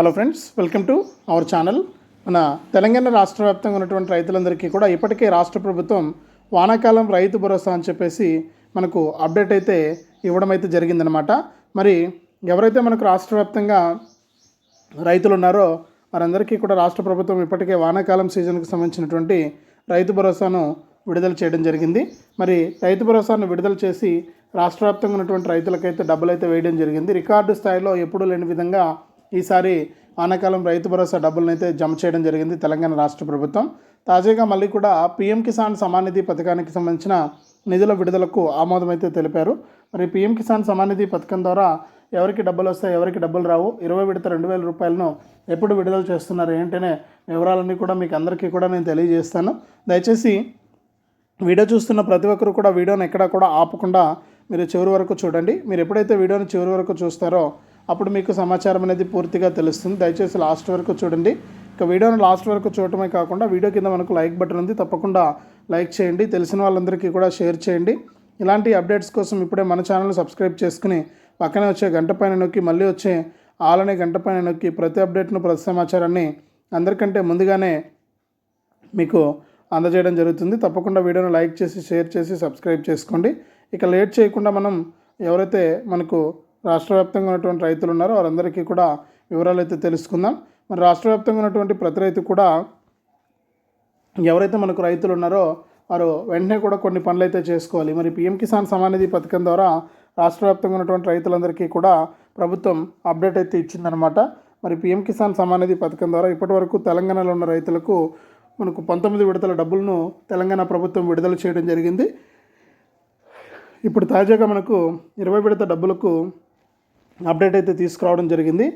Hello friends welcome to our channel మన తెలంగాణ రాష్ట్ర వ్యాప్తంగా ఉన్నటువంటి రైతులందరికీ కూడా ఇప్పటికే రాష్ట్ర ప్రభుత్వం వానాకాలం రైతు భరోసా అని చెప్పేసి మనకు అప్డేట్ అయితే ఇవ్వడం అయితే జరిగిందనమాట మరి ఎవరైతే మనకు రాష్ట్ర వ్యాప్తంగా రైతులు ఉన్నారో వారందరికీ కూడా రాష్ట్ర ప్రభుత్వం ఇప్పటికే వానాకాలం సీజన్కి సంబంధించినటువంటి రైతు భరోసాను విడుదల చేయడం జరిగింది. మరి రైతు భరోసాను విడుదల చేసి రాష్ట్ర వ్యాప్తంగా ఉన్నటువంటి రైతులకైతే డబ్బులు అయితే వేయడం జరిగింది. రికార్డు స్థాయిలో ఎప్పుడూ లేని విధంగా ఈసారి ఆనకాలం రైతు భరోసా డబ్బులను అయితే జమ చేయడం జరిగింది తెలంగాణ రాష్ట్ర ప్రభుత్వం. తాజాగా మళ్ళీ కూడా పీఎం కిసాన్ సమానిధి పథకానికి సంబంధించిన నిధుల విడుదలకు ఆమోదం అయితే తెలిపారు. మరి పీఎం కిసాన్ సమానిధి పథకం ద్వారా ఎవరికి డబ్బులు వస్తాయి ఎవరికి డబ్బులు రావు ఇరవై విడత రెండు వేల రూపాయలను ఎప్పుడు విడుదల చేస్తున్నారు ఏంటనే వివరాలన్నీ కూడా మీకు అందరికీ కూడా నేను తెలియజేస్తాను. దయచేసి వీడియో చూస్తున్న ప్రతి ఒక్కరు కూడా వీడియోని ఎక్కడా కూడా ఆపకుండా మీరు చివరి వరకు చూడండి. మీరు ఎప్పుడైతే వీడియోని చివరి వరకు చూస్తారో అప్పుడు మీకు సమాచారం అనేది పూర్తిగా తెలుస్తుంది. దయచేసి లాస్ట్ వరకు చూడండి. ఇక వీడియోని లాస్ట్ వరకు చూడటమే కాకుండా వీడియో కింద మనకు లైక్ బటన్ ఉంది. తప్పకుండా లైక్ చేయండి. తెలిసిన వాళ్ళందరికీ కూడా షేర్ చేయండి. ఇలాంటి అప్డేట్స్ కోసం ఇప్పుడే మన ఛానల్ సబ్స్క్రైబ్ చేసుకుని పక్కనే వచ్చే గంట పైన నొక్కి మళ్ళీ వచ్చే ఆలనే గంట పైన నొక్కి ప్రతి అప్డేట్ను ప్రతి సమాచారాన్ని అందరికంటే ముందుగానే మీకు అందజేయడం జరుగుతుంది. తప్పకుండా వీడియోను లైక్ చేసి షేర్ చేసి సబ్స్క్రైబ్ చేసుకోండి. ఇక లేట్ చేయకుండా మనం ఎవరైతే మనకు రాష్ట్ర వ్యాప్తంగా ఉన్నటువంటి రైతులు ఉన్నారో వారందరికీ కూడా వివరాలు అయితే తెలుసుకుందాం. మరి రాష్ట్ర వ్యాప్తంగా ఉన్నటువంటి ప్రతి రైతు కూడా ఎవరైతే మనకు రైతులు ఉన్నారో వారు వెంటనే కూడా కొన్ని పనులు అయితే చేసుకోవాలి. మరి పిఎం కిసాన్ సమానిధి పథకం ద్వారా రాష్ట్ర వ్యాప్తంగా ఉన్నటువంటి రైతులందరికీ కూడా ప్రభుత్వం అప్డేట్ అయితే ఇచ్చిందనమాట మరి పిఎం కిసాన్ సమానిధి పథకం ద్వారా ఇప్పటివరకు తెలంగాణలో ఉన్న రైతులకు మనకు పంతొమ్మిది విడతల డబ్బులను తెలంగాణ ప్రభుత్వం విడుదల చేయడం జరిగింది. ఇప్పుడు తాజాగా మనకు ఇరవై విడత డబ్బులకు అప్డేట్ అయితే తీసుకురావడం జరిగింది.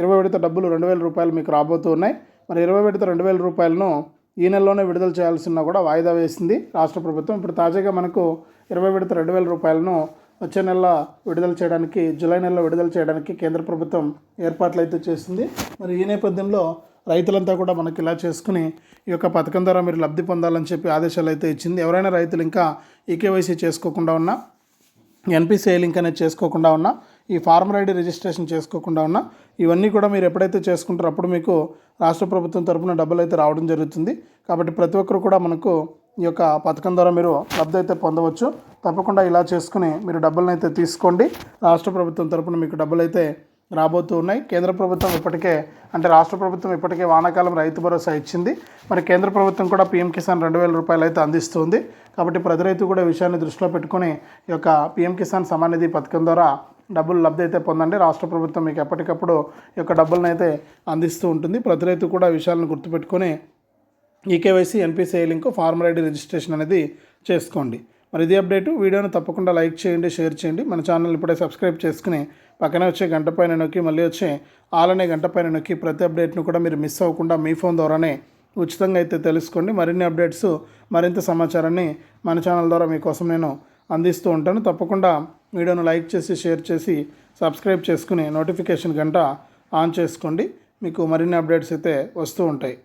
ఇరవై విడత డబ్బులు రెండు వేల రూపాయలు మీకు రాబోతూ ఉన్నాయి. మరి ఇరవై విడత రెండు వేల రూపాయలను ఈ నెలలోనే విడుదల చేయాల్సిన కూడా వాయిదా వేసింది రాష్ట్ర ప్రభుత్వం. ఇప్పుడు తాజాగా మనకు ఇరవై విడత రెండు వేల రూపాయలను వచ్చే నెల విడుదల చేయడానికి జూలై నెలలో విడుదల చేయడానికి కేంద్ర ప్రభుత్వం ఏర్పాట్లు అయితే చేసింది. మరి ఈ నేపథ్యంలో రైతులంతా కూడా మనకి ఇలా చేసుకుని ఈ యొక్క పథకం ద్వారా మీరు లబ్ధి పొందాలని చెప్పి ఆదేశాలు అయితే ఇచ్చింది. ఎవరైనా రైతులు ఇంకా ఈకేవైసీ చేసుకోకుండా ఉన్నా ఎన్పిసిఐ లింక్ అనేది చేసుకోకుండా ఉన్నా ఈ ఫార్మర్ ఐడి రిజిస్ట్రేషన్ చేసుకోకుండా ఉన్నా ఇవన్నీ కూడా మీరు ఎప్పుడైతే చేసుకుంటారో అప్పుడు మీకు రాష్ట్ర ప్రభుత్వం తరఫున డబ్బులు అయితే రావడం జరుగుతుంది. కాబట్టి ప్రతి ఒక్కరు కూడా మనకు ఈ యొక్క పథకం ద్వారా మీరు లబ్ధి అయితే పొందవచ్చు. తప్పకుండా ఇలా చేసుకుని మీరు డబ్బులను అయితే తీసుకోండి. రాష్ట్ర ప్రభుత్వం తరఫున మీకు డబ్బులు అయితే రాబోతూ ఉన్నాయి. కేంద్ర ప్రభుత్వం ఇప్పటికే అంటే రాష్ట్ర ప్రభుత్వం ఇప్పటికే వానాకాలం రైతు భరోసా ఇచ్చింది. మరి కేంద్ర ప్రభుత్వం కూడా పీఎం కిసాన్ రెండు వేల రూపాయలు అయితే అందిస్తుంది. కాబట్టి ప్రతి రైతు కూడా విషయాన్ని దృష్టిలో పెట్టుకొని ఈ యొక్క పీఎం కిసాన్ సమానిధి పథకం ద్వారా డబ్బులు లబ్ధి అయితే పొందండి. రాష్ట్ర ప్రభుత్వం మీకు ఎప్పటికప్పుడు ఈ యొక్క డబ్బులను అయితే అందిస్తూ ఉంటుంది. ప్రతి రైతు కూడా విషయాలను గుర్తుపెట్టుకొని eKYC NPCI link farmer ID registration అనేది చేసుకోండి. మరి ఇది అప్డేట్. వీడియోను తప్పకుండా లైక్ చేయండి షేర్ చేయండి. మన ఛానల్ ఇప్పుడే సబ్స్క్రైబ్ చేసుకుని పక్కనే వచ్చే గంట పైన నొక్కి మళ్ళీ వచ్చే ఆలనే గంట పైన నొక్కి ప్రతి అప్డేట్ను కూడా మీరు మిస్ అవ్వకుండా మీ ఫోన్ ద్వారానే ఉచితంగా అయితే తెలుసుకోండి. మరిన్ని అప్డేట్స్ మరింత సమాచారాన్ని మన ఛానల్ ద్వారా మీకోసం నేను అందిస్తూ ఉంటాను. తప్పకుండా వీడియోను లైక్ చేసి షేర్ చేసి సబ్స్క్రైబ్ చేసుకుని నోటిఫికేషన్ గంట ఆన్ చేసుకోండి. మీకు మరిన్ని అప్డేట్స్ అయితే వస్తూ ఉంటాయి.